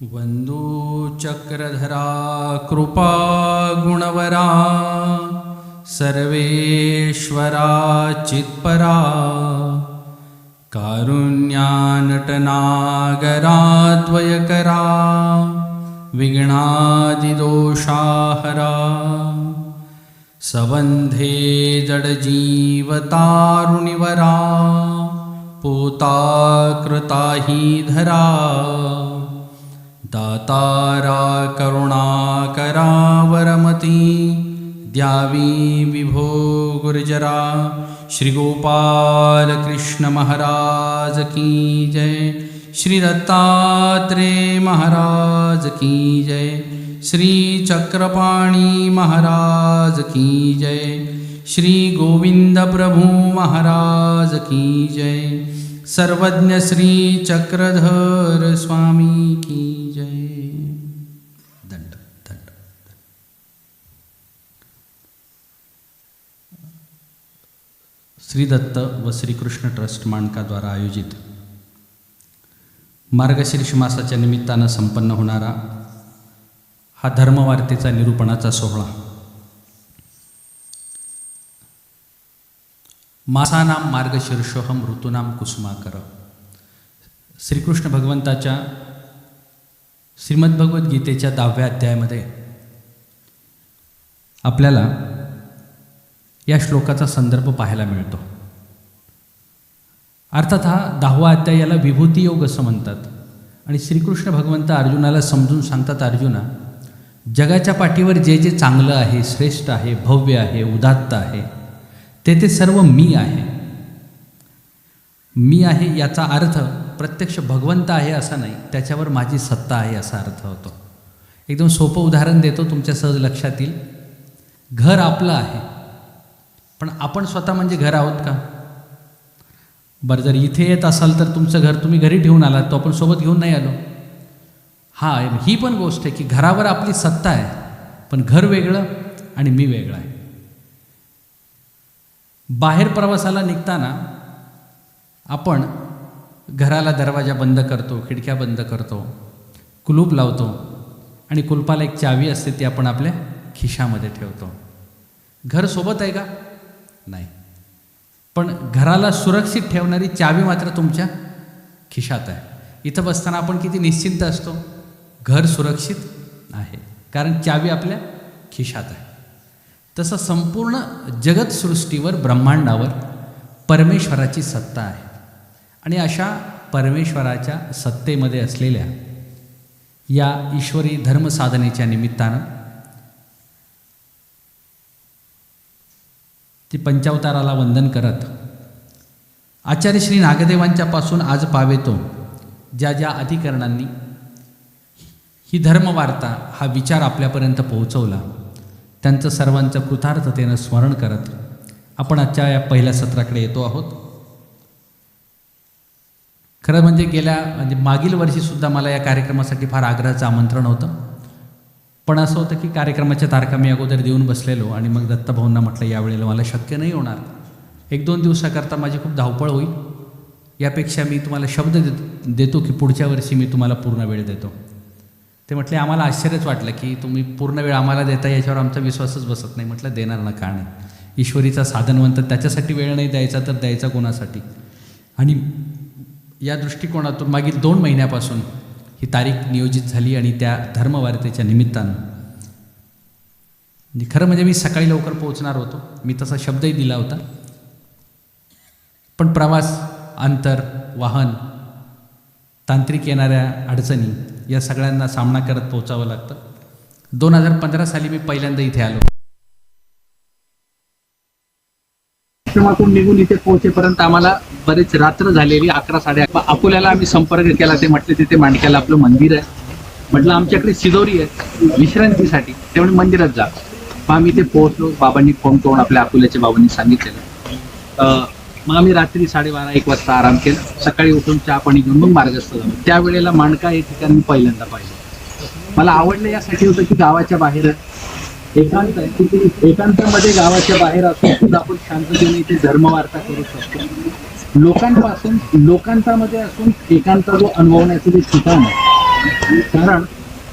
वन्दो चक्रधरा कृपा गुणवरा सर्वेश्वरा चित्परा कारुण्यानटनागराद्वयकरा विघ्नादिदोषाहरा सबन्धे जडजीवतारुणिवरा पोता कृता हि धरा दातारा करुणाकरावरमती द्यावी विभो गुर्जरा। श्रीगोपाल कृष्ण महाराज की जय। श्री दत्तात्रेय महाराज की जय। श्री चक्रपाणी महाराज की जय। श्री गोविंद प्रभु महाराज की जय। सर्वज्ञ श्री चक्रधर स्वामी की जय। दंड दंड श्री दत्त व श्रीकृष्ण ट्रस्ट माणकाद्वारा आयोजित मार्गशीर्ष मासाच्या निमित्तानं संपन्न होणारा हा धर्मवार्तेचा निरूपणाचा सोहळा मासानाम मार्गशीर्षोहम ऋतूनाम कुसुमाकर। श्रीकृष्ण भगवंताच्या श्रीमद्भगवद्गीतेच्या दहाव्या अध्यायामध्ये आपल्याला या श्लोकाचा संदर्भ पाहायला मिळतो. अर्थात हा दहावा अध्याय याला विभूती योग असं म्हणतात. आणि श्रीकृष्ण भगवंत अर्जुनाला समजून सांगतात अर्जुना जगाच्या पाठीवर जे जे चांगलं आहे श्रेष्ठ आहे भव्य आहे उदात्त आहे तेथे सर्व मी आहे. मी आहे याचा अर्थ प्रत्यक्ष भगवंत आहे असा नाही. त्याच्यावर माझी सत्ता आहे असा अर्थ होतो. एकदम सोपं उदाहरण देतो तुमच्या सहज लक्षात येईल घर आपलं आहे. पण आपण स्वतः म्हणजे घर आहोत का? बरं जर इथे येत असाल तर तुमचं घर तुम्ही घरी ठेवून आलात तो आपण सोबत घेऊन नाही आलो. हां ही पण गोष्ट आहे की घरावर आपली सत्ता आहे. पण घर वेगळं आणि मी वेगळं आहे. बाहेर प्रवासाला निघताना आपण घराला दरवाजा बंद करतो खिडक्या बंद करतो कुलूप लावतो आणि कुलपाला एक चावी असते ती आपण आपल्या खिशामध्ये ठेवतो. घर सोबत आहे का? नाही. पण घराला सुरक्षित ठेवणारी चावी मात्र तुमच्या खिशात आहे. इथं बसताना आपण किती निश्चिंत असतो? घर सुरक्षित आहे. कारण चावी आपल्या खिशात आहे. तसं संपूर्ण जगतसृष्टीवर ब्रह्मांडावर परमेश्वराची सत्ता आहे. आणि अशा परमेश्वराच्या सत्तेमध्ये असलेल्या या ईश्वरी धर्मसाधनेच्या निमित्तानं ती पंचावताराला वंदन करत आचार्य श्री नागदेवांच्यापासून आज पावेतो ज्या ज्या अधिकरणांनी ही धर्मवार्ता हा विचार आपल्यापर्यंत पोहोचवला. त्यांचं सर्वांचं कृतार्थतेनं स्मरण करत आपण आजच्या या पहिल्या सत्राकडे येतो आहोत. खरं म्हणजे गेल्या म्हणजे मागील वर्षीसुद्धा मला या कार्यक्रमासाठी फार आग्रहाचं आमंत्रण होतं. पण असं होतं की कार्यक्रमाच्या तारखा मी अगोदर देऊन बसलेलो आणि मग दत्तभाऊंना म्हटलं यावेळेला मला शक्य नाही होणार. एक दोन दिवसाकरता माझी खूप धावपळ होईल. यापेक्षा मी तुम्हाला शब्द देत देतो की पुढच्या वर्षी मी तुम्हाला पूर्ण वेळ देतो. ते म्हटले आम्हाला आश्चर्यच वाटलं की तुम्ही पूर्ण वेळ आम्हाला देता याच्यावर आमचा विश्वासच बसत नाही. म्हटलं देणार ना का नाही? ईश्वरीचा साधनवंत त्याच्यासाठी वेळ नाही द्यायचा तर द्यायचा कोणासाठी? आणि या दृष्टिकोनातून मागील दोन महिन्यापासून ही तारीख नियोजित झाली आणि त्या धर्मवार्तेच्या निमित्तानं. खरं म्हणजे मी सकाळी लवकर पोहोचणार होतो. मी तसा शब्दही दिला होता. पण प्रवास अंतर वाहन तांत्रिक येणाऱ्या अडचणी या सगळ्यांना सामना करत पोचावं लागतं. दोन हजार पंधरा साली मी पहिल्यांदा इथे आलो. आश्रमातून निघून इथे पोहोचेपर्यंत आम्हाला बरेच रात्र झालेली अकरा साडे अकरा. अकोल्याला आम्ही संपर्क केला ते म्हटले तिथे मांडक्याला आपलं मंदिर आहे. म्हटलं आमच्याकडे सिदोरी आहे विश्रांतीसाठी. त्यामुळे मंदिरात जा. मग आम्ही इथे पोहोचलो बाबांनी फोन करून आपल्या अकोल्याच्या बाबांनी सांगितलेलं. अं, मग आम्ही रात्री साडेबारा एक वाजता आराम केला. सकाळी उठून चहा पाणी घेऊन मग मार्गस्थ झालो. त्यावेळेला मांडका हे ठिकाण मी पहिल्यांदा पाहिलं. मला आवडलं यासाठी होतं की गावाच्या बाहेर एकांत आहे. एकांतामध्ये गावाच्या बाहेर असून सुद्धा आपण शांततेने इथे धर्मवार्ता करू शकतो. लोकांपासून लोकांतामध्ये असून एकांत जो अनुभवण्याचं जे ठिकाण आहे. कारण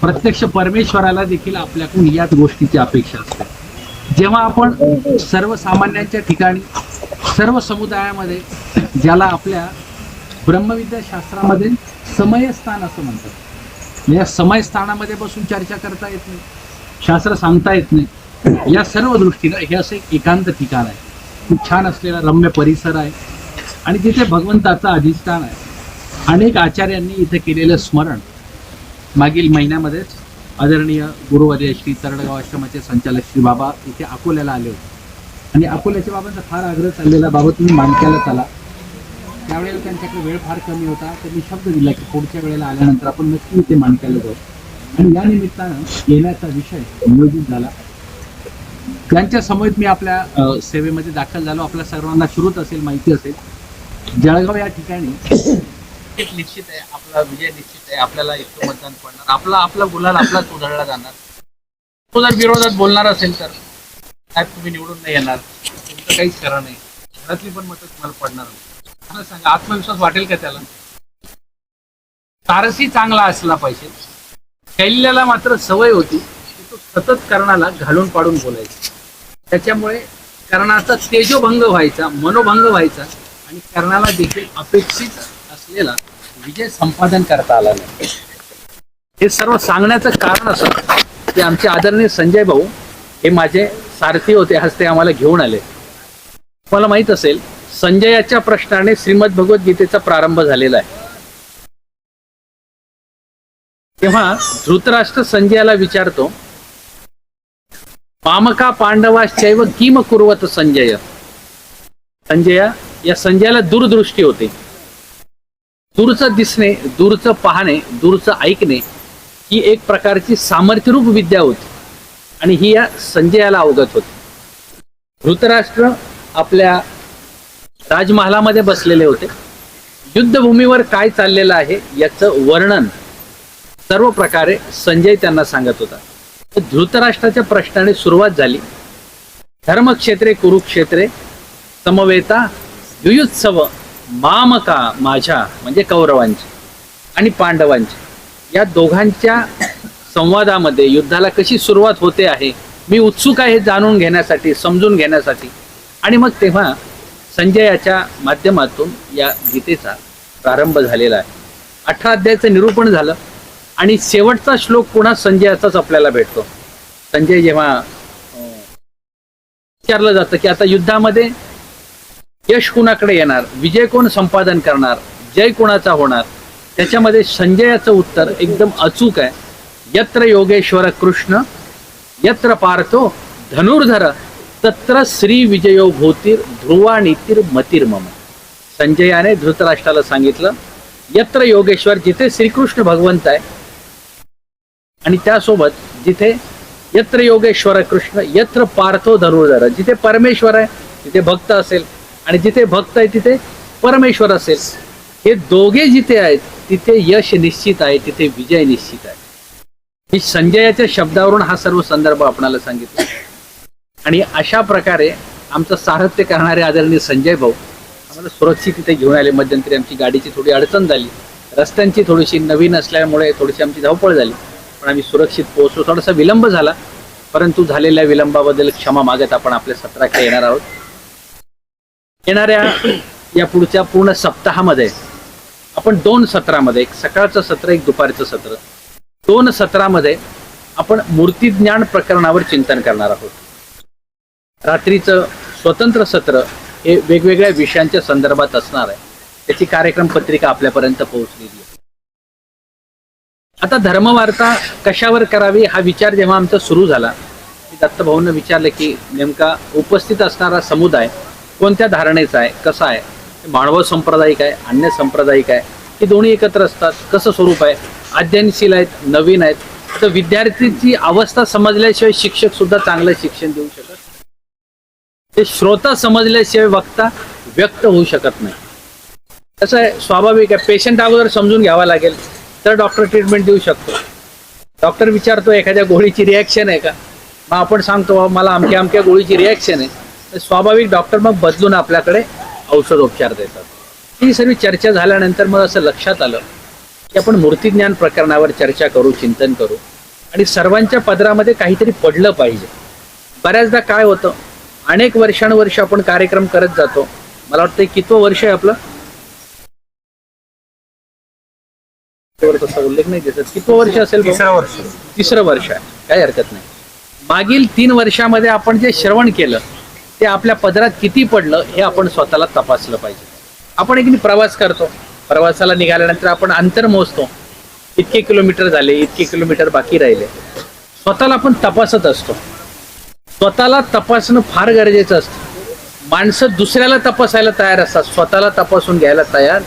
प्रत्यक्ष परमेश्वराला देखील आपल्याकडून याच गोष्टीची अपेक्षा असते. जेव्हा आपण सर्वसामान्यांच्या ठिकाणी सर्व समुदायामध्ये ज्याला आपल्या ब्रह्मविद्या शास्त्रामध्ये समयस्थान असं म्हणतात. म्हणजे या समयस्थानामध्ये बसून चर्चा करता येत नाही शास्त्र सांगता येत नाही. या सर्व दृष्टीनं हे असं एक एकांत ठिकाण आहे. खूप छान असलेला रम्य परिसर आहे. आणि तिथे भगवंताचं अधिष्ठान आहे. अनेक आचार्यांनी इथे केलेलं स्मरण मागील महिन्यामध्येच आदरणीय गुरुवर्य श्री तरडगाव आश्रमाचे संचालक श्री बाबा इथे अकोल्याला आले होते. आणि अकोल्याच्या बाबांचा फार आग्रह चाललेला बाबा तुम्ही मानक्यालाच आला त्यावेळेला त्यांच्याकडे वेळ फार कमी होता त्यांनी शब्द दिला की पुढच्या वेळेला आल्यानंतर आपण नक्की इथे मानक्याला जाऊ. आणि या निमित्तानं येण्याचा विषय नियोजित झाला. त्यांच्या समवेत मी आपल्या सेवेमध्ये दाखल झालो. आपल्या सर्वांना श्रुत असेल माहिती असेल. जळगाव या ठिकाणी एक निश्चित आहे आपला विजय निश्चित आहे आपल्याला इतकं मतदान पडणार. आपला आपला गुलाल आपलाच उधळला जाणार. तो जर विरोधात बोलणार असेल तर साहेब तुम्ही निवडून नाही येणार. तुमचं काहीच खरं नाही. घरातली पण मतं तुम्हाला पडणार नाही. मला सांगा आत्मविश्वास वाटेल का त्याला? तारसी चांगला असला पाहिजे. शैल्याला मात्र सवय होती की तो सतत कर्णाला घालून पाडून बोलायचा. त्याच्यामुळे कर्णाचा तेजोभंग व्हायचा मनोभंग व्हायचा आणि कर्णाला देखील अपेक्षित असलेला विजय संपादन करता आला नाही. हे सर्व सांगण्याचं कारण असं की आमचे आदरणीय संजय भाऊ हे माझे सारथी होते हस्ते आम्हाला घेऊन आले. तुम्हाला माहीत असेल संजयाच्या प्रश्नाने श्रीमद भगवद्गीतेचा प्रारंभ झालेला आहे. तेव्हा धृतराष्ट्र संजयाला विचारतो पामका पांडवाश्चैव किम कुर्वत संजय? संजया या संजयाला दूरदृष्टी होते. दूरचं दिसणे दूरचं पाहणे दूरचं ऐकणे ही एक प्रकारची सामर्थ्यरूप विद्या होती. आणि ही या संजयाला अवगत होती. धृतराष्ट्र आपल्या राजमहालामध्ये बसलेले होते. युद्धभूमीवर काय चाललेलं आहे याचं वर्णन सर्व प्रकारे संजय त्यांना सांगत होता. तर धृतराष्ट्राच्या प्रश्नाने सुरुवात झाली. धर्मक्षेत्रे कुरुक्षेत्रे समवेता युयुत्सव मामका माझ्या म्हणजे कौरवांची आणि पांडवांची या दोघांच्या संवादामध्ये युद्धाला कशी सुरुवात होते आहे मी उत्सुक आहे जाणून घेण्यासाठी समजून घेण्यासाठी. आणि मग तेव्हा संजयाच्या माध्यमातून या गीतेचा प्रारंभ झालेला आहे. अठरा अध्यायाचं निरूपण झालं आणि शेवटचा श्लोक पुन्हा संजयाचाच आपल्याला भेटतो. संजय जेव्हा विचारलं जातं की आता युद्धामध्ये यश कुणाकडे येणार? विजय कोण संपादन करणार? जय कोणाचा होणार? त्याच्यामध्ये संजयाचं उत्तर एकदम अचूक आहे. यत्र योगेश्वर कृष्ण यत्र पार्थो धनुर्धर तत्र श्री विजयो भोतीर ध्रुवा नितीर मतीर मम. संजयाने धृतराष्ट्राला सांगितलं यत्र योगेश्वर जिथे श्रीकृष्ण भगवंत आहे आणि त्यासोबत जिथे यत्र योगेश्वर कृष्ण यत्र पार्थो धनुर्धर जिथे परमेश्वर आहे तिथे भक्त असेल आणि जिथे भक्त आहे तिथे परमेश्वर असेल. हे दोघे जिथे आहेत तिथे यश निश्चित आहे तिथे विजय निश्चित आहे. मी संजयाच्या शब्दावरून हा सर्व संदर्भ आपणाला सांगितला. आणि अशा प्रकारे आमचं सारथ्य करणारे आदरणीय संजय भाऊ आम्हाला सुरक्षित तिथे घेऊन आले. मध्यंतरी आमची गाडीची थोडी अडचण झाली. रस्त्यांची थोडीशी नवीन असल्यामुळे थोडीशी आमची धावपळ झाली. पण आम्ही सुरक्षित पोहोचलो. थोडासा विलंब झाला. परंतु झालेल्या विलंबाबद्दल क्षमा मागत आपण आपल्या सत्राकडे येणार आहोत. येणाऱ्या या पुढच्या पूर्ण सप्ताहामध्ये आपण दोन सत्रामध्ये एक सकाळचं सत्र एक दुपारचं सत्र दोन सत्रामध्ये आपण मूर्तिज्ञान प्रकरणावर चिंतन करणार आहोत. रात्रीचं स्वतंत्र सत्र हे वेगवेगळ्या विषयांच्या संदर्भात असणार आहे. त्याची कार्यक्रम पत्रिका आपल्यापर्यंत पोहोचलेली आहे. आता धर्मवार्ता कशावर करावी हा विचार जेव्हा आमचा सुरू झाला मी दत्तभाऊंना विचारलं की नेमका उपस्थित असणारा समुदाय कोणत्या धारणेचा आहे? कसा आहे? मानव सांप्रदायिक आहे अन्य सांप्रदायिक आहे. हे दोन्ही एकत्र असतात. कसं स्वरूप आहे? अध्ययनशील आहेत नवीन आहेत. तर विद्यार्थीची अवस्था समजल्याशिवाय शिक्षक सुद्धा चांगलं शिक्षण देऊ शकत ते श्रोता समजल्याशिवाय वक्ता व्यक्त होऊ शकत नाही. कसं आहे? स्वाभाविक आहे. पेशंट अगोदर समजून घ्यावा लागेल. तर डॉक्टर ट्रीटमेंट देऊ शकतो. डॉक्टर विचारतो एखाद्या गोळीची रिॲक्शन आहे का? मग आपण सांगतो मला अमक्या अमक्या गोळीची रिॲक्शन आहे. स्वाभाविक डॉक्टर मग बदलून आपल्याकडे औषधोपचार देतात. ही सर्व चर्चा झाल्यानंतर मग असं लक्षात आलं की आपण मूर्तिज्ञान प्रकरणावर चर्चा करू चिंतन करू. आणि सर्वांच्या पदरामध्ये काहीतरी पडलं पाहिजे. बऱ्याचदा काय होतं अनेक वर्षानुवर्ष आपण कार्यक्रम करत जातो. मला वाटतं कितवं वर्ष आहे आपलं. तसा उल्लेख नाही दिसत. कितवं वर्ष असेल? तिसरं वर्ष. तिसरं वर्ष आहे. काही हरकत नाही. मागील तीन वर्षामध्ये आपण जे श्रवण केलं ते आपल्या पदरात किती पडलं हे आपण स्वतःला तपासलं पाहिजे. आपण एक प्रवास करतो. प्रवासाला निघाल्यानंतर आपण अंतर मोजतो. इतके किलोमीटर झाले इतके किलोमीटर बाकी राहिले. स्वतःला आपण तपासत असतो. स्वतःला तपासणं फार गरजेचं असतं. माणसं दुसऱ्याला तपासायला तयार असतात. स्वतःला तपासून घ्यायला तयार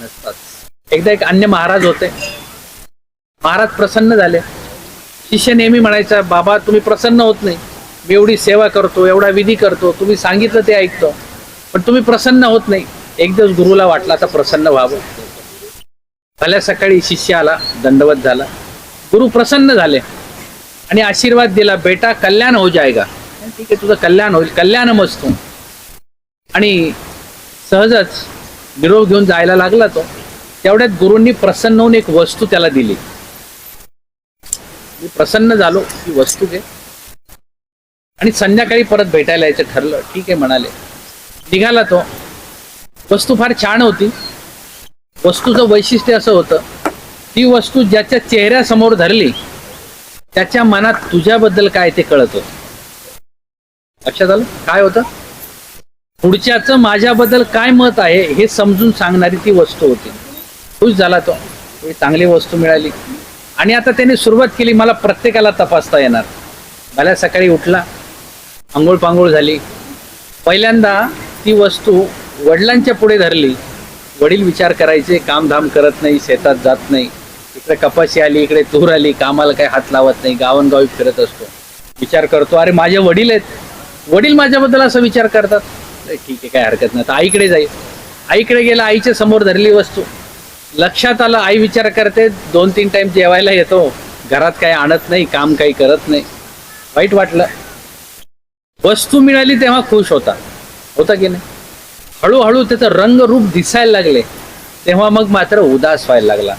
नसतात. एकदा एक अन्य महाराज होते. महाराज प्रसन्न झाले. शिष्य नेहमी म्हणायचा बाबा तुम्ही प्रसन्न होत नाही. मी एवढी सेवा करतो एवढा विधी करतो तुम्ही सांगितलं ते ऐकतो. पण तुम्ही प्रसन्न होत नाही. एक दिवस गुरुला वाटला आता प्रसन्न व्हावं. भल्या सकाळी शिष्य आला दंडवत झाला. गुरु प्रसन्न झाले. आणि आशीर्वाद दिला बेटा कल्याण हो जायगा. ठीक आहे तुझं कल्याण होईल. कल्याण मस्त आणि सहजच निरोप घेऊन जायला लागला तो. तेवढ्यात गुरूंनी प्रसन्न होऊन एक वस्तू त्याला दिली. मी प्रसन्न झालो ही वस्तू घे. आणि संध्याकाळी परत भेटायला यायचं ठरलं. ठीक आहे म्हणाले. निघाला तो. वस्तू फार छान होती. वस्तूचं वैशिष्ट्य असं होतं ती वस्तू ज्याच्या चेहऱ्यासमोर धरली त्याच्या मनात तुझ्याबद्दल काय ते कळत? होतं लक्षात आलं? काय होतं? पुढच्याचं माझ्याबद्दल काय मत आहे हे समजून सांगणारी ती वस्तू होती. खुश झाला तो. चांगली वस्तू मिळाली. आणि आता त्याने सुरुवात केली मला प्रत्येकाला तपासता येणार. भल्या सकाळी उठला. आंघोळ पांघोळ झाली. पहिल्यांदा ती वस्तू वडिलांच्या पुढे धरली. वडील विचार करायचे कामधाम करत नाही शेतात जात नाही. इकडे कपाशी आली इकडे तूर आली कामाला काही हात लावत नाही गावनगावी फिरत असतो. विचार करतो अरे माझे वडील आहेत. वडील माझ्याबद्दल असा विचार करतात. ठीक आहे काय हरकत नाही. तर आईकडे जाईल. आईकडे गेला आईच्या समोर धरली वस्तू. लक्षात आलं आई विचार करते दोन तीन टाईम जेवायला येतो. घरात काही आणत नाही काम काही करत नाही. वाईट वाटलं. वस्तू मिळाली तेव्हा खुश होता. होता की नाही? हळूहळू त्याचं रंग रूप दिसायला लागले. तेव्हा मग मात्र उदास व्हायला लागला.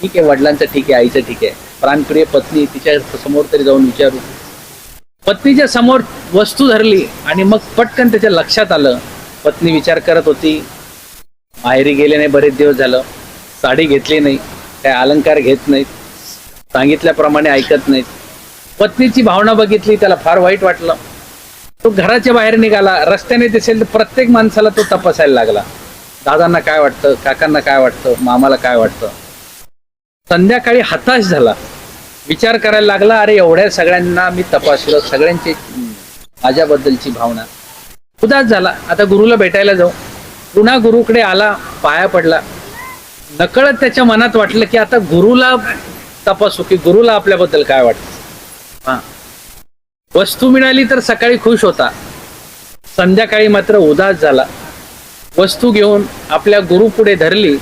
ठीक आहे वडिलांचं ठीक आहे आईचं ठीक आहे. प्राणप्रिय पत्नी तिच्या समोर तरी जाऊन विचारू. पत्नीच्या समोर वस्तू धरली आणि मग पटकन त्याच्या लक्षात आलं. पत्नी विचार करत होती माहेरी गेले नाही बरेच दिवस झालं. साडी घेतली नाही काय अलंकार घेत नाहीत सांगितल्याप्रमाणे ऐकत नाहीत. पत्नीची भावना बघितली त्याला फार वाईट वाटलं. तो घराच्या बाहेर निघाला रस्त्याने दिसेल तर प्रत्येक माणसाला तो तपासायला लागला. दादांना काय वाटतं काकांना काय वाटतं मामाला काय वाटतं? संध्याकाळी हताश झाला. विचार करायला लागला अरे एवढ्या सगळ्यांना मी तपासलं सगळ्यांची माझ्याबद्दलची भावना. उदास झाला. आता गुरुला भेटायला जाऊ. पुन्हा गुरुकडे आला पाया पडला. नकळत त्याच्या मनात वाटलं की आता गुरुला तपासू की गुरुला आपल्याबद्दल काय वाटतं? हा. वस्तू मिळाली तर सकाळी खुश होता. संध्याकाळी मात्र उदास झाला. वस्तू घेऊन आपल्या गुरु पुढे धरली.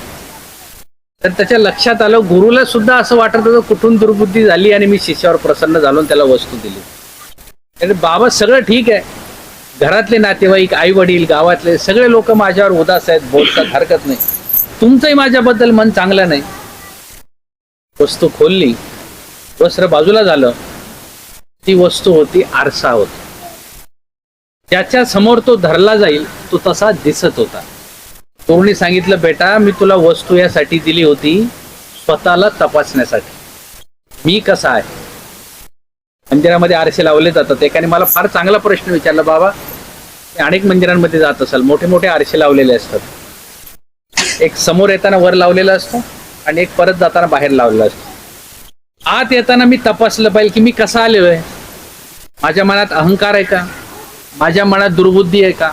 तर त्याच्या लक्षात आलं गुरुला सुद्धा असं वाटत होतं कुठून दुर्बुद्धी झाली आणि मी शिष्यावर प्रसन्न झालो त्याला वस्तू दिली. तर बाबा सगळं ठीक आहे. घरातले नातेवाईक आई वडील गावातले सगळे लोक माझ्यावर उदास आहेत बोलतात हरकत नाही. तुमचंही माझ्याबद्दल मन चांगलं नाही. वस्तू खोलली. वस्त्र बाजूला झालं. ती वस्तू होती आरसा होता. त्याच्यासमोर तो धरला जाईल तो तसा दिसत होता. गुरुनी सांगितलं बेटा मी तुला वस्तू यासाठी दिली होती स्वतःला तपासण्यासाठी. मी कसा आहे? मंदिरामध्ये आरसे लावले जातात एकाने मला फार चांगला प्रश्न विचारला बाबा अनेक मंदिरांमध्ये जात असाल मोठे मोठे आरसे लावलेले असतात. एक समोर येताना वर लावलेला असतो आणि एक परत जाताना बाहेर लावलेला असतो. आत येताना मी तपासलं पाहिजे की मी कसा आहे. माझ्या मनात अहंकार आहे का? माझ्या मनात दुर्बुद्धी आहे का?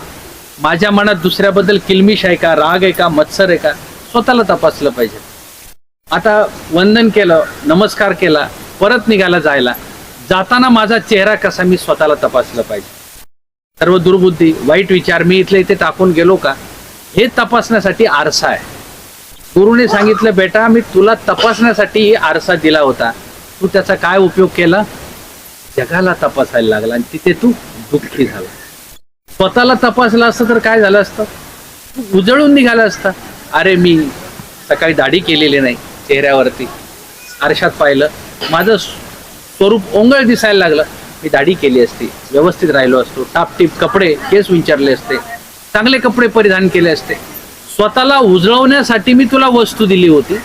माझ्या मनात दुसऱ्याबद्दल किलमिश आहे का? राग आहे का? मत्सर आहे का? स्वतःला तपासलं पाहिजे. आता वंदन केलं नमस्कार केला परत निघाला जायला. जाताना माझा चेहरा कसा मी स्वतःला तपासलं पाहिजे? सर्व दुर्बुद्धी वाईट विचार मी इथले इथे टाकून गेलो का? हे तपासण्यासाठी आरसा आहे. गुरुने सांगितलं बेटा मी तुला तपासण्यासाठी आरसा दिला होता. तू त्याचा काय उपयोग केला? जगाला तपासायला लागला आणि तिथे तू दुःखी झाला. स्वतःला तपासला असतं तर काय झालं असतं? उजळून निघाला असता. अरे मी सकाळी दाढी केलेली नाही चेहऱ्यावरती. आरशात पाहिलं. माझं स्वरूप ओंगळ दिसायला लागलं. मी दाढी केली असती. व्यवस्थित राहिलो असतो. टापटीप कपडे केस विचारले असते. चांगले कपडे परिधान केले असते. स्वतःला उजळवण्यासाठी मी तुला वस्तू दिली होती.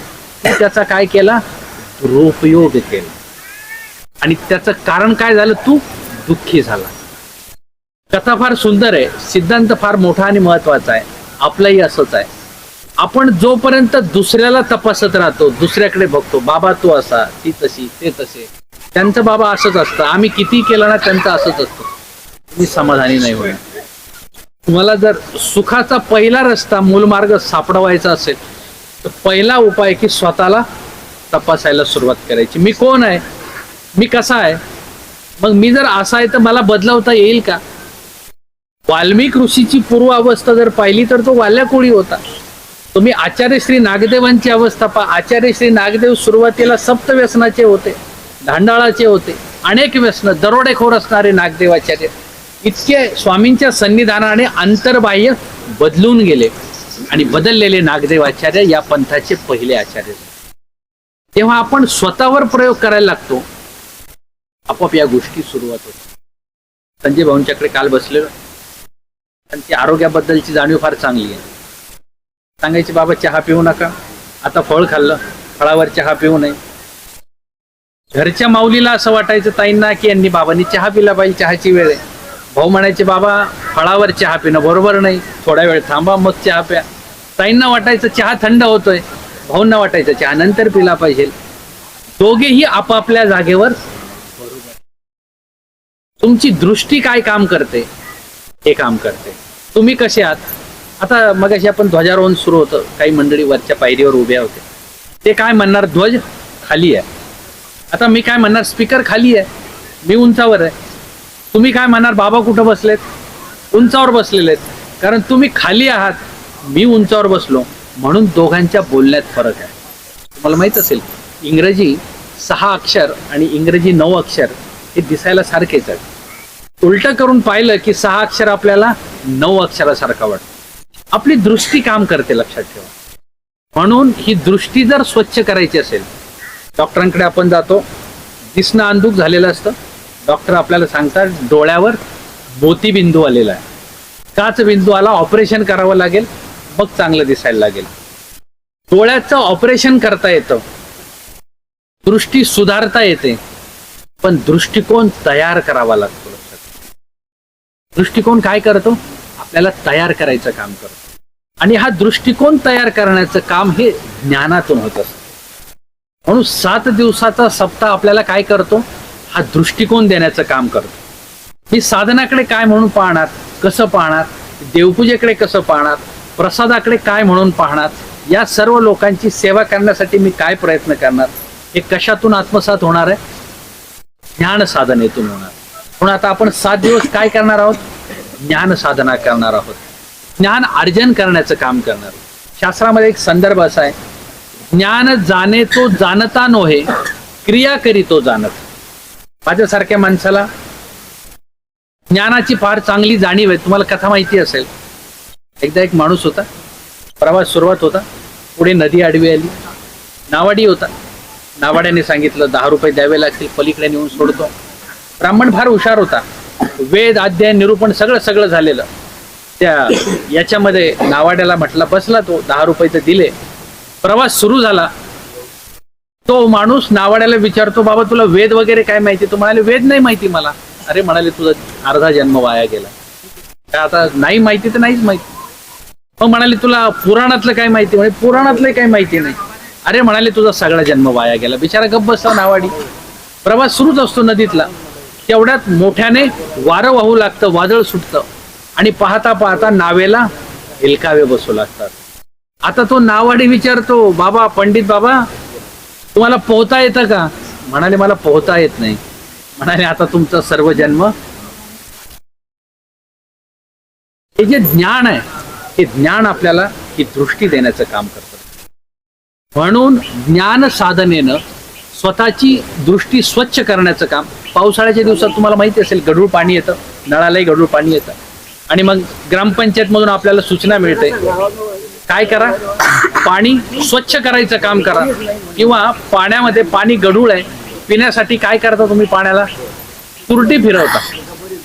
त्याचा काय केला? दुरुपयोग केला. आणि त्याचं कारण काय झालं? तू दुःखी झाला. कथा फार सुंदर आहे. सिद्धांत फार मोठा आणि महत्त्वाचा आहे. आपलंही असंच आहे. आपण जोपर्यंत दुसऱ्याला तपासत राहतो दुसऱ्याकडे बघतो बाबा तू असा ती तशी ते तसे. त्यांचं बाबा असंच असतं. आम्ही किती केलं ना त्यांचं असंच असतं. मी समाधानी नाही होणार. तुम्हाला जर सुखाचा पहिला रस्ता मूलमार्ग सापडवायचा असेल तर पहिला उपाय की स्वतःला तपासायला सुरुवात करायची. मी कोण आहे? मी कसा आहे? मग मी जर असा आहे तर मला बदलवता येईल का? वाल्मिक ऋषीची पूर्व अवस्था जर पाहिली तर तो वाल्या कोळी होता. तुम्ही आचार्य श्री नागदेवांची अवस्था पहा. आचार्य श्री नागदेव सुरुवातीला सप्त व्यसनाचे होते धांडाळाचे होते अनेक व्यसन दरोडेखोर असणारे नागदेवाचार्य. इतके स्वामींच्या सन्निधानाने अंतर्बाह्य बदलून गेले आणि बदललेले नागदेव आचार्य या पंथाचे पहिले आचार्य तेव्हा आपण स्वतःवर प्रयोग करायला लागतो. आपोआप या गोष्टी सुरुवात होतात संजय भाऊंच्याकडे काल बसलेलो. त्यांची आरोग्याबद्दलची जाणीव फार चांगली आहे. सांगायचे बाबा चहा पिऊ नका. आता फळ खाल्लं. फळावर चहा पिऊ नये. घरच्या माऊलीला असं वाटायचं ताईंना की यांनी बाबांनी चहा पिला पाहिजे चहाची वेळ आहे. भाऊ म्हणायचे बाबा फळावर चहा पिणं बरोबर नाही. थोडा वेळ थांबा मग चहा प्या. ताईंना वाटायचं चहा थंड होतोय. भाऊंना वाटायचं चहा नंतर पिला पाहिजे. दोघेही आपापल्या जागेवर तुमची दृष्टी काय काम करते? हे काम करते. तुम्ही कसे आहात? आता मगाशी आपण ध्वजारोहण सुरू होतं. काही मंडळी वरच्या पायरीवर उभ्या होते ते काय म्हणणार? ध्वज खाली आहे. आता मी काय म्हणणार? स्पीकर खाली आहे. मी उंचावर आहे. तुम्ही काय म्हणणार? बाबा कुठं बसलेत? उंचावर बसलेले आहेत. कारण तुम्ही खाली आहात. मी उंचावर बसलो. म्हणून दोघांच्या बोलण्यात फरक आहे. तुम्हाला माहीत असेल इंग्रजी सहा अक्षर आणि इंग्रजी नऊ अक्षर हे दिसायला सारखेच आहेत. उलट करून पाहिलं की सहा अक्षर आपल्याला नऊ अक्षरासारखा वाटतं. आपली दृष्टी काम करते लक्षात ठेवा. म्हणून ही दृष्टी जर स्वच्छ करायची असेल डॉक्टरांकडे आपण जातो दिसणं अंधुक झालेलं असतं. डॉक्टर आपल्याला सांगतात डोळ्यावर मोतीबिंदू आलेला आहे. काच बिंदू आला ऑपरेशन करावं लागेल मग चांगलं दिसायला लागेल. डोळ्याचं ऑपरेशन करता येतं. दृष्टी सुधारता येते पण दृष्टिकोन तयार करावा लागतो. लक्षात दृष्टिकोन काय करतो? आपल्याला तयार करायचं काम करतो. आणि हा दृष्टिकोन तयार करण्याचं काम हे ज्ञानातून होत असतं. म्हणून सात दिवसाचा सप्ताह आपल्याला काय करतो? हा दृष्टिकोन देण्याचं काम करतो. मी साधनाकडे काय म्हणून पाहणार? कसं पाहणार? देवपूजेकडे कसं पाहणार? प्रसादाकडे काय म्हणून पाहणार? या सर्व लोकांची सेवा करण्यासाठी मी काय प्रयत्न करणार? हे कशातून आत्मसात होणार आहे? ज्ञान साधनेतून होणार. म्हणून आता आपण सात दिवस काय करणार आहोत? ज्ञान साधना करणार आहोत. ज्ञान अर्जन करण्याचं काम करणार शास्त्रामध्ये एक संदर्भ असा आहे. ज्ञान जाणे तो जाणता नोहे क्रिया करी तो जाणत माझ्यासारख्या माणसाला ज्ञानाची फार चांगली जाणीव आहे. तुम्हाला कथा माहिती असेल. एकदा एक माणूस होता. प्रवास सुरुवात होता. पुढे नदी आडवी आली. नावाडी होता. नावाड्याने सांगितलं दहा रुपये द्यावे लागतील पलीकडे नेऊन सोडतो. ब्राह्मण फार हुशार होता. वेद अध्ययन निरूपण सगळं सगळं झालेलं. त्या याच्यामध्ये नावाड्याला म्हटला बसला तो दहा रुपये तर दिले. प्रवास सुरू झाला. तो माणूस नावाड्याला विचारतो बाबा तुला वेद वगैरे काय माहिती? तो म्हणाले वेद नाही माहिती मला. अरे म्हणाले तुझा अर्धा जन्म वाया गेला. काय आता नाही माहिती तर नाहीच माहिती. मग म्हणाले तुला पुराणातलं काय माहिती? म्हणजे पुराणातलं काही माहिती नाही. अरे म्हणाले तुझा सगळा जन्म वाया गेला. बिचारा गप्प बसला नावाडी. प्रवास सुरूच असतो नदीतला. तेवढ्यात मोठ्याने वारं वाहू लागतं वादळ सुटतं. आणि पाहता पाहता नावेला हिलकावे बसू लागतात. आता तो नावाडी विचारतो बाबा पंडित बाबा तुम्हाला पोहता येतं का? म्हणाले मला पोहता येत नाही. म्हणाले आता तुमचा सर्व जन्म हे जे ज्ञान आहे हे ज्ञान आपल्याला ही दृष्टी देण्याचं काम करतं. म्हणून ज्ञान साधनेनं स्वतःची दृष्टी स्वच्छ करण्याचं काम पावसाळ्याच्या दिवसात तुम्हाला माहिती असेल गढूळ पाणी येतं नळालाही गढूळ पाणी येतं. आणि मग ग्रामपंचायतमधून आपल्याला सूचना मिळते. काय करा? पाणी स्वच्छ करायचं काम करा. किंवा पाण्यामध्ये पाणी गढूळ आहे पिण्यासाठी काय करता तुम्ही पाण्याला? तुरटी फिरवता.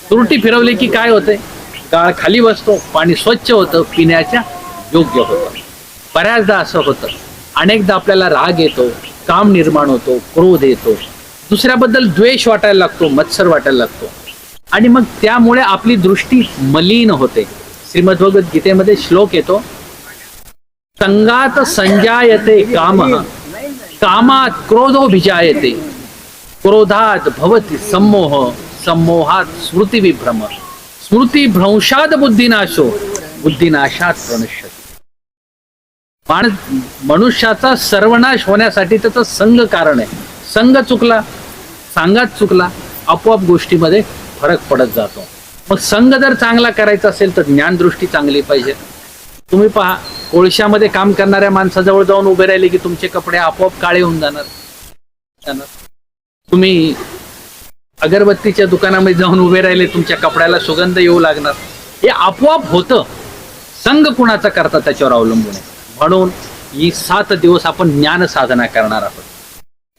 तुरटी फिरवली की काय होते? गाळ खाली बसतो पाणी स्वच्छ होतं पिण्याच्या योग्य होतं. बऱ्याचदा असं होतं. अनेकदा आपल्याला राग येतो काम निर्माण होतो क्रोध येतो. दुसऱ्याबद्दल द्वेष वाटायला लागतो मत्सर वाटायला लागतो. आणि मग त्यामुळे आपली दृष्टी मलिन होते. श्रीमद्भगवत गीतेमध्ये श्लोक येतो संगात संजायते काम कामात क्रोधोभिजायते क्रोधात भवती सम्मोह सम्मोहात स्मृती स्मृतिभ्रंशात बुद्धिनाशो बुद्धिनाशात प्रणश्यते. माण मनुष्याचा सर्वनाश होण्यासाठी त्याचा संघ कारण आहे. संघ चुकला सांगाच चुकला आपोआप गोष्टीमध्ये फरक पडत जातो. मग संघ जर चांगला करायचा असेल तर ज्ञानदृष्टी चांगली पाहिजे. तुम्ही पहा कोळशामध्ये काम करणाऱ्या माणसाजवळ जाऊन उभे राहिले की तुमचे कपडे आपोआप काळे होऊन जाणार. जाणार. तुम्ही अगरबत्तीच्या दुकानामध्ये जाऊन उभे राहिले तुमच्या कपड्याला सुगंध येऊ लागणार. हे आपोआप होतं. संघ कुणाचा करता त्याच्यावर अवलंबून आहे? म्हणून ही सात दिवस आपण ज्ञान साधना करणार आहोत.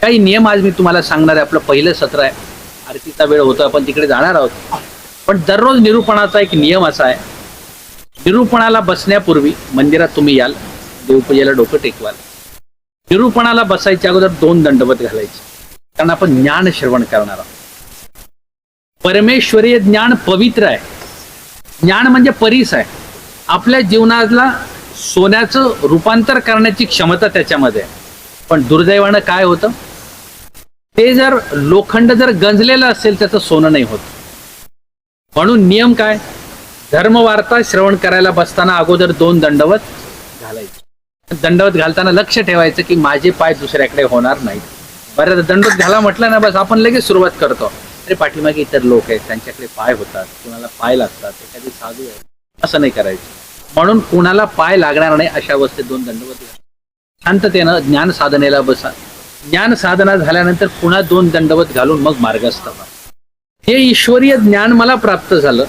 काही नियम आज मी तुम्हाला सांगणार आहे. आपलं पहिलं सत्र आहे. आरतीचा वेळ होतो आपण तिकडे जाणार आहोत. पण दररोज निरूपणाचा एक नियम असा आहे. निरूपणाला बसण्यापूर्वी मंदिरात तुम्ही याल देवपूजेला डोकं टेकवाल. निरूपणाला बसायच्या अगोदर दोन दंडवत घालायचे. कारण आपण ज्ञान श्रवण करणार आहोत. परमेश्वरीय ज्ञान पवित्र आहे. ज्ञान म्हणजे परीस आहे. आपल्या जीवनाला सोन्याचं रूपांतर करण्याची क्षमता त्याच्यामध्ये आहे. पण दुर्दैवानं काय होतं? ते जर लोखंड जर गंजलेलं असेल त्याचं सोनं नाही होत. म्हणून नियम काय? धर्मवार्ता श्रवण करायला बसताना अगोदर दोन दंडवत घालायचे. दंडवत घालताना लक्ष ठेवायचं की माझे पाय दुसऱ्याकडे होणार नाहीत. बऱ्याच दंडवत घाला म्हटलं ना बस आपण लगेच सुरुवात करतो. अरे पाठीमागे इतर लोक आहेत त्यांच्याकडे पाय होतात कुणाला पाय लागतात एखादी साधू आहे. असं नाही करायचं. म्हणून कुणाला पाय लागणार नाही अशा अवस्थेत दोन दंडवत शांततेनं ज्ञान साधनेला बसा. ज्ञान साधना झाल्यानंतर पुन्हा दोन दंडवत घालून मग मार्गस्थ हे ईश्वरीय ज्ञान मला प्राप्त झालं.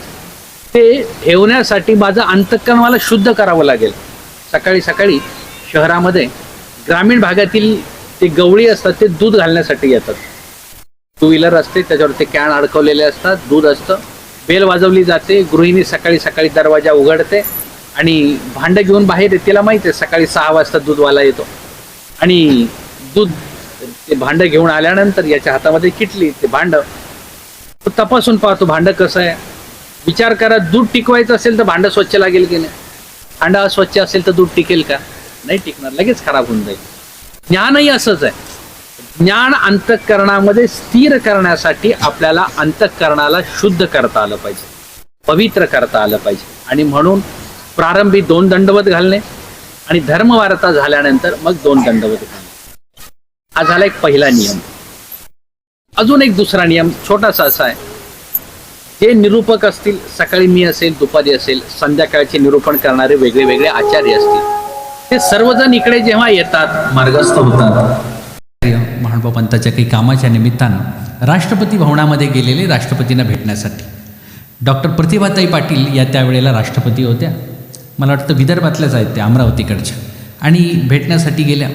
ते ठेवण्यासाठी माझं अंतःकरण मला शुद्ध करावं लागेल. सकाळी सकाळी शहरामध्ये ग्रामीण भागातील ते गवळी असतात ते दूध घालण्यासाठी येतात. टू व्हीलर असते त्याच्यावर ते कॅन अडकवलेले असतात दूध असतं. बेल वाजवली जाते गृहिणी सकाळी सकाळी दरवाजा उघडते आणि भांडं घेऊन बाहेर येते तिला माहिती आहे सकाळी सहा वाजता दूधवाला येतो. आणि दूध ते भांडं घेऊन आल्यानंतर याच्या हातामध्ये किटली ते भांडं. तो तपासून पाहतो भांडं कसं आहे? विचार करा दूध टिकवायचं असेल तर भांडं स्वच्छ लागेल की नाही? भांडं अस्वच्छ असेल तर दूध टिकेल का? नाही टिकणार लगेच खराब होऊन जाईल. ज्ञानही असंच आहे. ज्ञान अंतःकरणामध्ये स्थिर करण्यासाठी आपल्याला अंतःकरणाला शुद्ध करता आलं पाहिजे पवित्र करता आलं पाहिजे. आणि म्हणून प्रारंभी दोन दंडवत घालणे आणि धर्मवार्ता झाल्यानंतर मग दोन दंडवत घालणे. हा झाला एक पहिला नियम. अजून एक दुसरा नियम छोटासा असा आहे. जे निरूपक असतील सकाळी मी असेल दुपारी असेल संध्याकाळचे निरूपण करणारे वेगळे वेगळे आचार्य असतील ते सर्वजण इकडे जेव्हा येतात मार्गस्थ होतात. महानुभाव पंथाच्या काही कामाच्या निमित्तानं राष्ट्रपती भवनामध्ये गेलेले राष्ट्रपतींना भेटण्यासाठी. डॉक्टर प्रतिभाताई पाटील या त्यावेळेला राष्ट्रपती होत्या. मला वाटतं विदर्भातल्याच आहेत त्या अमरावतीकडच्या. आणि भेटण्यासाठी गेल्या.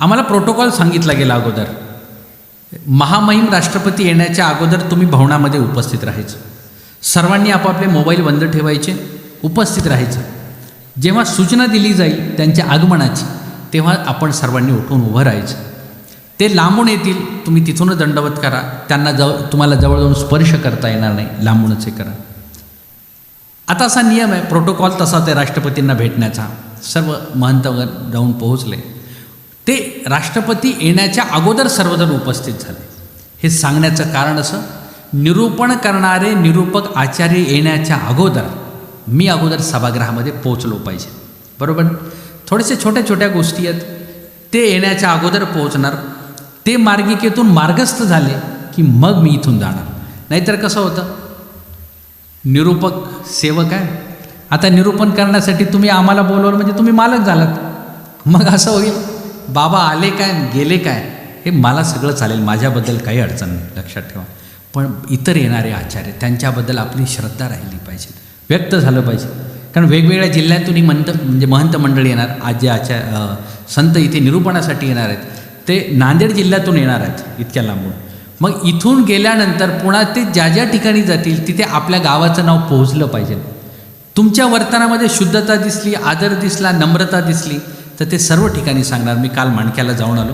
आम्हाला प्रोटोकॉल सांगितला गेला अगोदर. महामहिम राष्ट्रपती येण्याच्या अगोदर तुम्ही भवनामध्ये उपस्थित राहायचं. सर्वांनी आपापले मोबाईल बंद ठेवायचे उपस्थित राहायचं. जेव्हा सूचना दिली जाईल त्यांच्या आगमनाची तेव्हा आपण सर्वांनी उठून उभं राहायचं. ते लांबून येतील तुम्ही तिथूनच दंडवत करा. त्यांना जवळ तुम्हाला जवळ जाऊन स्पर्श करता येणार नाही लांबूनच हे करा. आता असा नियम आहे प्रोटोकॉल तसा ते राष्ट्रपतींना भेटण्याचा. सर्व महंतवर जाऊन पोहोचले. ते राष्ट्रपती येण्याच्या अगोदर सर्वजण उपस्थित झाले. हे सांगण्याचं कारण असं निरूपण करणारे निरूपक आचार्य येण्याच्या अगोदर मी अगोदर सभागृहामध्ये पोहोचलो पाहिजे. बरोबर? थोडेसे छोट्या छोट्या गोष्टी आहेत. ते येण्याच्या अगोदर पोहोचणार. ते मार्गिकेतून मार्गस्थ झाले की मग मी इथून जाणार. नाहीतर कसं होतं? निरूपक सेवक आहे. आता निरूपण करण्यासाठी तुम्ही आम्हाला बोलवलं म्हणजे तुम्ही मालक झालात. मग असं होईल. बाबा आले काय गेले काय हे मला सगळं चालेल माझ्याबद्दल काही अडचण नाही लक्षात ठेवा. पण इतर येणारे आचार्य त्यांच्याबद्दल आपली श्रद्धा राहिली पाहिजे व्यक्त झालं पाहिजे. कारण वेगवेगळ्या जिल्ह्यातून ही मंत म्हणजे महंत मंडळी येणार आज जे आचार्य संत इथे निरूपणासाठी येणार आहेत. ते नांदेड जिल्ह्यातून येणार आहेत इतक्या लांबून. मग इथून गेल्यानंतर पुन्हा ते ज्या ज्या ठिकाणी जातील तिथे आपल्या गावाचं नाव पोहोचलं पाहिजे. तुमच्या वर्तनामध्ये शुद्धता दिसली आदर दिसला नम्रता दिसली तर ते सर्व ठिकाणी सांगणार मी काल माणक्याला जाऊन आलो.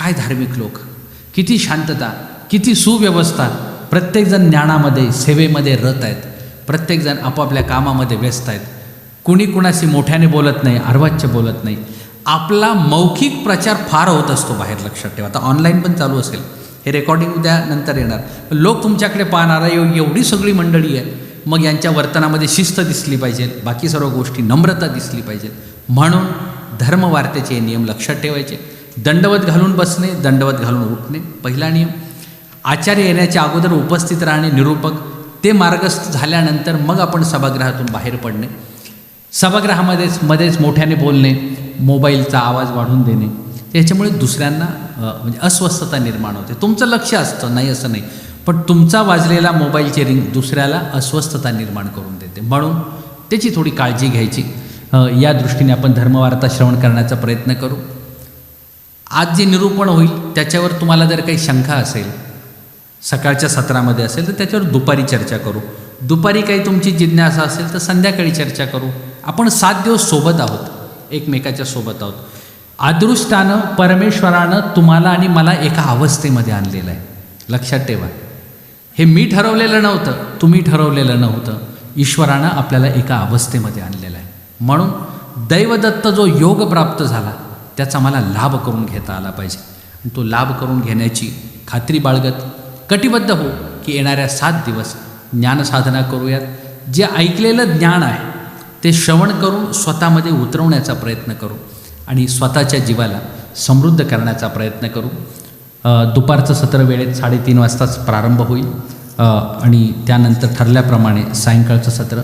काय धार्मिक लोक किती शांतता किती सुव्यवस्था. प्रत्येकजण ज्ञानामध्ये सेवेमध्ये रत आहेत. प्रत्येकजण आपापल्या कामामध्ये व्यस्त आहेत. कुणी कुणाशी मोठ्याने बोलत नाही अर्वाच्य बोलत नाही. आपला मौखिक प्रचार फार होत असतो बाहेर लक्षात ठेवा. आता ऑनलाईन पण चालू असेल. हे रेकॉर्डिंग उद्या नंतर येणार. लोक तुमच्याकडे पाहणार एव- एवढी सगळी मंडळी आहे. मग यांच्या वर्तनामध्ये शिस्त दिसली पाहिजे. बाकी सर्व गोष्टी नम्रता दिसली पाहिजे. म्हणून धर्मवार्तेचे हे नियम लक्षात ठेवायचे. दंडवत घालून बसणे दंडवत घालून उठणे पहिला नियम. आचार्य येण्याच्या अगोदर उपस्थित राहणे निरूपक. ते मार्गस्थ झाल्यानंतर मग आपण सभागृहातून बाहेर पडणे. सभागृहामध्येच मध्येच मोठ्याने बोलणे मोबाईलचा आवाज वाढून देणे. याच्यामुळे दुसऱ्यांना म्हणजे अस्वस्थता निर्माण होते. तुमचं लक्ष असतं नाही असं नाही. पण तुमचा वाजलेला मोबाईलची रिंग दुसऱ्याला अस्वस्थता निर्माण करून देते. म्हणून त्याची थोडी काळजी घ्यायची. या दृष्टीने आपण धर्मवार्ता श्रवण करण्याचा प्रयत्न करू. आज जे निरूपण होईल त्याच्यावर तुम्हाला जर काही शंका असेल सकाळच्या सत्रामध्ये असेल तर त्याच्यावर दुपारी चर्चा करू. दुपारी काही तुमची जिज्ञासा असेल तर संध्याकाळी चर्चा करू. आपण सात दिवस सोबत आहोत एकमेकाच्या सोबत आहोत. अदृष्टानं परमेश्वरानं तुम्हाला आणि मला एका अवस्थेमध्ये आणलेलं आहे. लक्षात ठेवा. हे मी ठरवलेलं नव्हतं तुम्ही ठरवलेलं नव्हतं. ईश्वरानं आपल्याला एका अवस्थेमध्ये आणलेलं आहे. म्हणून दैवदत्त जो योग प्राप्त झाला त्याचा मला लाभ करून घेता आला पाहिजे. आणि तो लाभ करून घेण्याची खात्री बाळगत कटिबद्ध हो की येणाऱ्या सात दिवस ज्ञानसाधना करूयात. जे ऐकलेलं ज्ञान आहे ते श्रवण करून स्वतःमध्ये उतरवण्याचा प्रयत्न करू आणि स्वतःच्या जीवाला समृद्ध करण्याचा प्रयत्न करू. दुपारचं सत्र वेळेत साडेतीन वाजताच प्रारंभ होईल. आणि त्यानंतर ठरल्याप्रमाणे सायंकाळचं सत्र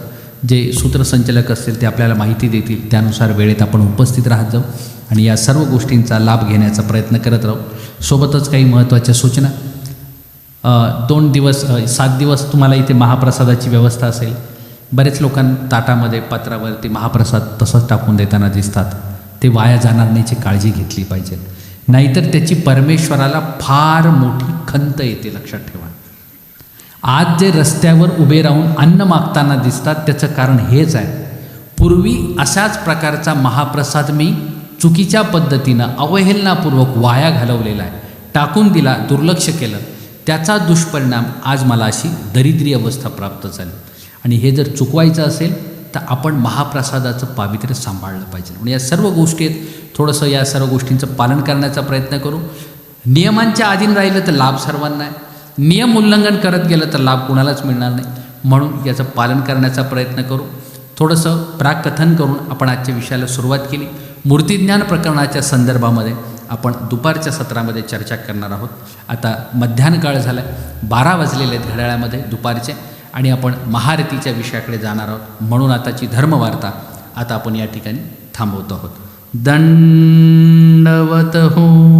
जे सूत्रसंचालक असतील ते आपल्याला माहिती देतील. त्यानुसार वेळेत आपण उपस्थित राहत जाऊ आणि या सर्व गोष्टींचा लाभ घेण्याचा प्रयत्न करत राहू. सोबतच काही महत्त्वाच्या सूचना. दोन दिवस सात दिवस तुम्हाला इथे महाप्रसादाची व्यवस्था असेल. बरेच लोकां ताटामध्ये पात्रावरती महाप्रसाद तसंच टाकून देताना दिसतात. ते वाया जाणार नाहीची काळजी घेतली पाहिजे. नाहीतर त्याची परमेश्वराला फार मोठी खंत येते लक्षात ठेवा. आज जे रस्त्यावर उभे राहून अन्न मागताना दिसतात त्याचं कारण हेच आहे. पूर्वी अशाच प्रकारचा महाप्रसाद मी चुकीच्या पद्धतीनं अवहेलनापूर्वक वाया घालवलेला आहे. टाकून दिला दुर्लक्ष केलं. त्याचा दुष्परिणाम आज मला अशी दरिद्री अवस्था प्राप्त झाली. आणि हे जर चुकवायचं असेल तर आपण महाप्रसादाचं पावित्र्य सांभाळलं पाहिजे. म्हणजे या सर्व गोष्टी आहेत थोडंसं या सर्व गोष्टींचं पालन करण्याचा प्रयत्न करू. नियमांच्या अधीन राहिलं तर लाभ सर्वांना आहे. नियम उल्लंघन करत गेलं तर लाभ कुणालाच मिळणार नाही. म्हणून याचं पालन करण्याचा प्रयत्न करू. थोडंसं प्राकथन करून आपण आजच्या विषयाला सुरुवात केली. मूर्तिज्ञान प्रकरणाच्या संदर्भामध्ये आपण दुपारच्या सत्रामध्ये चर्चा करणार आहोत. आता मध्यान्ह काळ झाला आहे बारा वाजलेले आहेत घड्याळामध्ये दुपारचे आणि आपण महारतीच्या विषयाकडे जाणार आहोत. म्हणून आताची धर्मवार्ता आता आपण या ठिकाणी थांबवत आहोत. दंडवत हो.